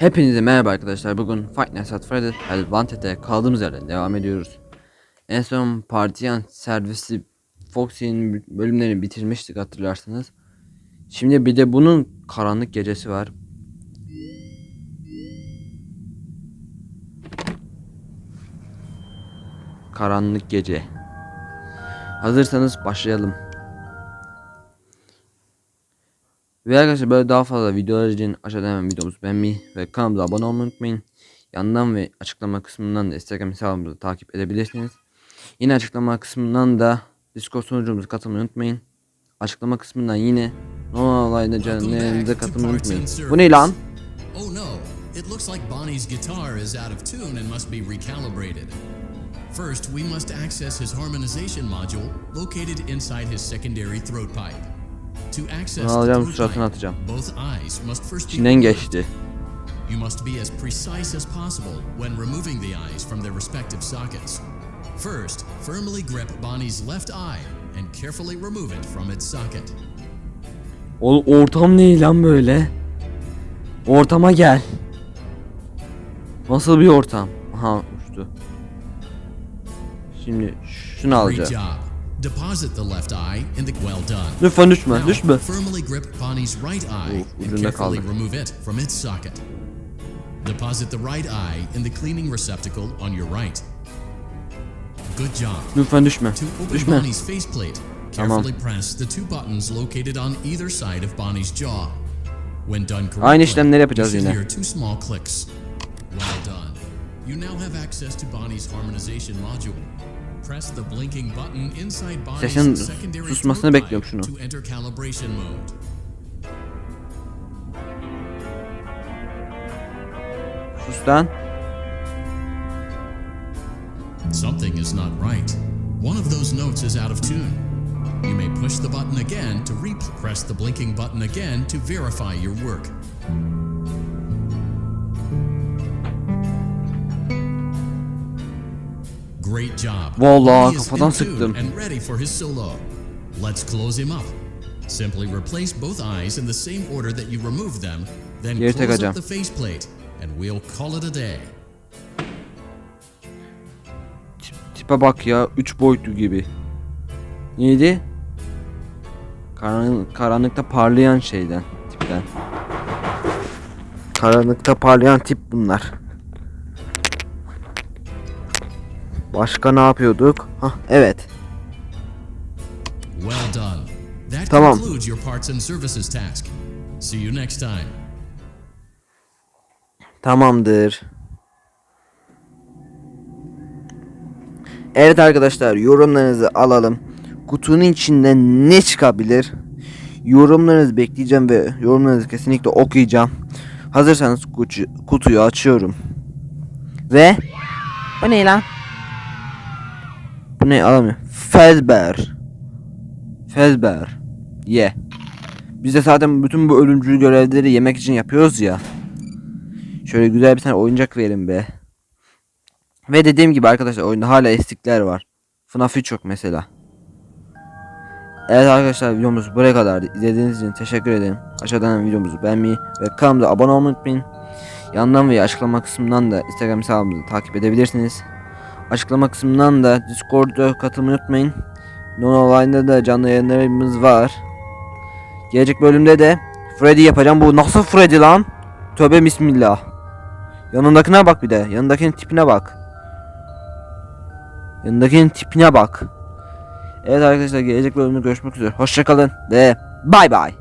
Hepinize merhaba arkadaşlar. Bugün Fight Night at Freddy's Hell Wanted'e kaldığımız yerden devam ediyoruz. En son Partiyan servisi Foxy'nin bölümlerini bitirmiştik hatırlarsınız. Şimdi bir de bunun karanlık gecesi var. Karanlık gece. Hazırsanız başlayalım. Ve arkadaşlar böyle daha fazla videolar için aşağıdan hemen videomuzu beğenmeyi ve kanalımıza abone olmayı unutmayın. Yandan ve açıklama kısmından da Instagram hesabımızı takip edebilirsiniz. Yine açıklama kısmından da Discord sunucumuza katılmayı unutmayın. Açıklama kısmından yine normal olayda canlı katılmayı unutmayın. Bu ne lan? Oh no, it looks like Bonnie's guitar is out of tune and must be recalibrated. First, we must access his harmonization module located inside his secondary throat pipe. Bunu alacağım, suratına atacağım. İçinden geçti. You must be as precise as possible when removing the eyes from their respective sockets. First, firmly grip Bonnie's left eye and carefully remove it from its socket. O ortam ne lan böyle? Ortama gel. Nasıl bir ortam? Aha uçtu. Şimdi şunu alacağım. Deposit the left eye in the well done. Lütfen düşme, Now, düşme. firmly grip Bonnie's right eye Uf, and carefully kaldı. remove it from its socket. Deposit the right eye in the cleaning receptacle on your right. Good job. Lütfen düşme. To open Düşme. Bonnie's faceplate, Tamam. carefully press the two buttons located on either side of Bonnie's jaw. When done correctly, Aynı işlemleri yapacağız you should yine. hear two small clicks. Well done. You now have access to Bonnie's harmonization module. Press the blinking button inside Bonnie's Sesin secondary susmasını bekliyorum şunu. to enter calibration mode. Sus lan. Something is not right. One of those notes is out of tune. You may push the button again to re-press the blinking button again to verify your work. Great job. Vallahi kafadan sıktım. And ready for his solo. Let's close him up. Simply replace both eyes in the same order that you removed them, then Geri close up the faceplate, and we'll call it a day. Tipe bak ya. Üç boyutlu gibi. Neydi? Karan karanlıkta parlayan şeyden. Tipten. Karanlıkta parlayan tip bunlar. Başka ne yapıyorduk? Hah evet. Well done. That Tamam. concludes your parts and services task. See you next time. Tamamdır. Evet arkadaşlar yorumlarınızı alalım. Kutunun içinden ne çıkabilir? Yorumlarınızı bekleyeceğim ve yorumlarınızı kesinlikle okuyacağım. Hazırsanız kutu- kutuyu açıyorum. Ve bu ne lan? Ne alamıyorum. Fezber. Fezber. Ye. Biz de zaten bütün bu ölümcül görevleri yemek için yapıyoruz ya. Şöyle güzel bir tane oyuncak verin be. Ve dediğim gibi arkadaşlar oyunda hala estikler var. FNAF 3 yok mesela. Evet arkadaşlar videomuz buraya kadardı. İzlediğiniz için teşekkür ederim. Aşağıdan videomuzu beğenmeyi ve kanalımıza abone olmayı unutmayın. Yandan ve açıklama kısmından da Instagram hesabımızı takip edebilirsiniz. Açıklama kısmından da Discord'a katılmayı unutmayın. Non-Online'da da canlı yayınlarımız var. Gelecek bölümde de Freddy yapacağım. Bu nasıl Freddy lan? Tövbe bismillah. Yanındakine bak bir de. Yanındakinin tipine bak. Yanındakinin tipine bak. Evet arkadaşlar gelecek bölümde görüşmek üzere. Hoşçakalın ve bay bay.